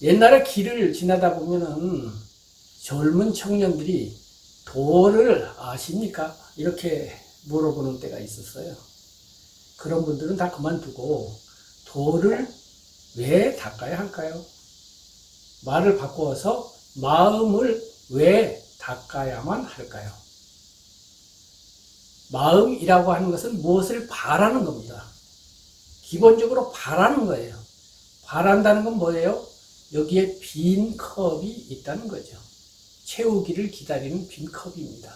옛날에 길을 지나다 보면은 젊은 청년들이 도를 아십니까? 이렇게 물어보는 때가 있었어요. 그런 분들은 다 그만두고 도를 왜 닦아야 할까요? 말을 바꾸어서 마음을 왜 닦아야만 할까요? 마음이라고 하는 것은 무엇을 바라는 겁니다. 기본적으로 바라는 거예요. 바란다는 건 뭐예요? 여기에 빈 컵이 있다는 거죠. 채우기를 기다리는 빈 컵입니다.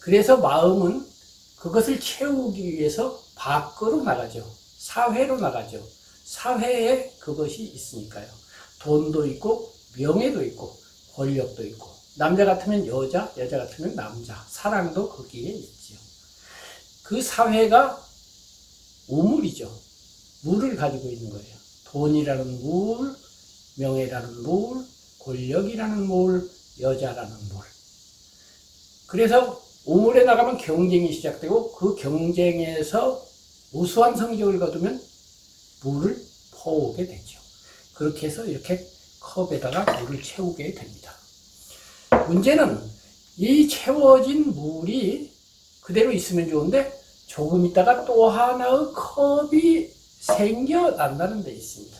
그래서 마음은 그것을 채우기 위해서 밖으로 나가죠. 사회로 나가죠. 사회에 그것이 있으니까요. 돈도 있고, 명예도 있고, 권력도 있고, 남자 같으면 여자, 여자 같으면 남자, 사랑도 거기에 있죠. 그 사회가 우물이죠. 물을 가지고 있는 거예요. 돈이라는 물, 명예라는 물, 권력이라는 물, 여자라는 물. 그래서 우물에 나가면 경쟁이 시작되고 그 경쟁에서 우수한 성적을 거두면 물을 퍼오게 되죠. 그렇게 해서 이렇게 컵에다가 물을 채우게 됩니다. 문제는 이 채워진 물이 그대로 있으면 좋은데 조금 있다가 또 하나의 컵이 생겨난다는 데 있습니다.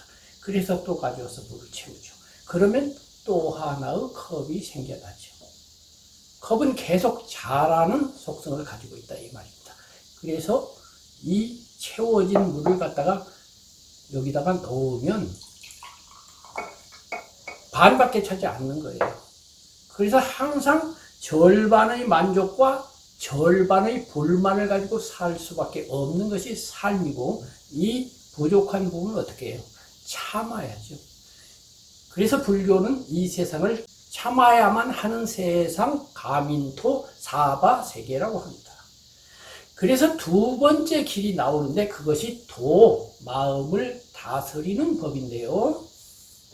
그래서 또 가져와서 물을 채우죠. 그러면 또 하나의 컵이 생겨나죠. 컵은 계속 자라는 속성을 가지고 있다 이 말입니다. 그래서 이 채워진 물을 갖다가 여기다가 넣으면 반밖에 차지 않는 거예요. 그래서 항상 절반의 만족과 절반의 불만을 가지고 살 수밖에 없는 것이 삶이고 이 부족한 부분을 어떻게 해요? 참아야죠. 그래서 불교는 이 세상을 참아야만 하는 세상 가민토 사바 세계라고 합니다. 그래서 두 번째 길이 나오는데 그것이 도 마음을 다스리는 법인데요.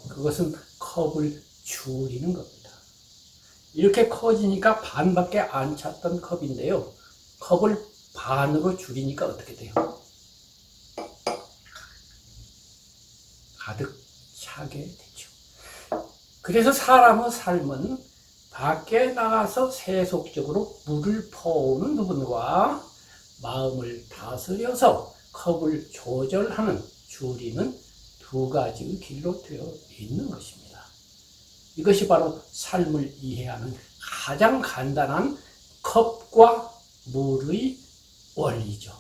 그것은 컵을 줄이는 겁니다. 이렇게 커지니까 반밖에 안 찼던 컵인데요. 컵을 반으로 줄이니까 어떻게 돼요? 가득 차게 되죠. 그래서 사람의 삶은 밖에 나가서 세속적으로 물을 퍼오는 부분과 마음을 다스려서 컵을 조절하는 줄이는 두 가지의 길로 되어 있는 것입니다. 이것이 바로 삶을 이해하는 가장 간단한 컵과 물의 원리죠.